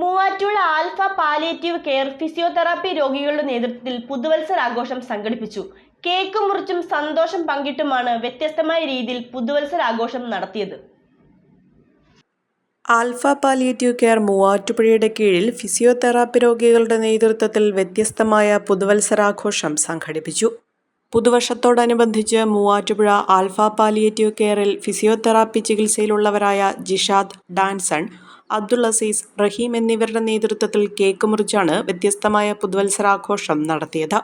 Muvattupuzha alpha palliative care physiotherapy രോഗികളുടെ നേതൃത്വത്തിൽ പുതുവത്സര ആഘോഷം സംഘടിപ്പിച്ചു. കേക്ക് മുറിച്ചും സന്തോഷം പങ്കിട്ടുമാണ് വ്യത്യസ്തമായ രീതിയിൽ പുതുവത്സര ആഘോഷം നടത്തിയത്. ആൽഫ പാലിയേറ്റീവ് കെയർ മൂവാറ്റുപുഴയുടെ കീഴിൽ ഫിസിയോതെറാപ്പി രോഗികളുടെ നേതൃത്വത്തിൽ വ്യത്യസ്തമായ പുതുവത്സരാഘോഷം സംഘടിപ്പിച്ചു. പുതുവർഷത്തോടനുബന്ധിച്ച് മൂവാറ്റുപുഴ ആൽഫ പാലിയേറ്റീവ് കെയറിൽ ഫിസിയോതെറാപ്പി ചികിത്സയിലുള്ളവരായ ജിഷാദ് ഡാൻസൺ അബ്ദുൾ അസീസ് റഹീം എന്നിവരുടെ നേതൃത്വത്തിൽ കേക്ക് മുറിച്ചാണ് വ്യത്യസ്തമായ പുതുവത്സരാഘോഷം നടത്തിയത്.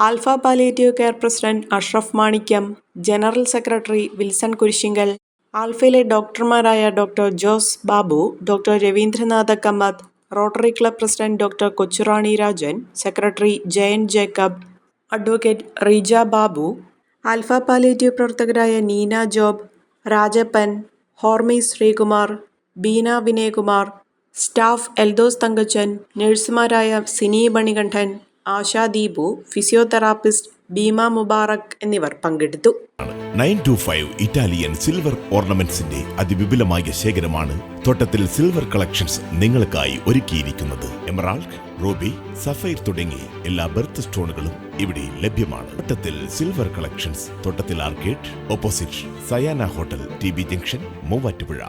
Alpha palliative care president Ashraf Manikyam general secretary Wilson Kurisinkal ആൽഫയിലെ ഡോക്ടർമാരായ doctor Jose Babu doctor Raveendranatha Kamath rotary club president doctor Kochurani Rajan secretary Jayan Jacob advocate Reeja Babu alpha palliative പ്രവർത്തകരായ Neena job Rajappan Hormi Sreekumar Beena Vinayakumar staff Eldhose Thankachan നഴ്സുമാരായ Sini Manikandan ASHA Deepu physiotherapist Beema Mubarak എന്നിവർ പങ്കെടുത്തു. Nine two five Italian silver ഓർണമെന്റ്സിന്റെ അതിവിപുലമായ ശേഖരമാണ് തോട്ടത്തിൽ silver collections നിങ്ങൾക്കായി ഒരുക്കിയിരിക്കുന്നത്. Emerald Robbie സഫൈർ തുടങ്ങി എല്ലാ ബർത്ത് സ്റ്റോണുകളും ഇവിടെ ലഭ്യമാണ്. Thottathil silver collections Thottathil arcade opposite Sayana hotel T B junction Muvattupuzha.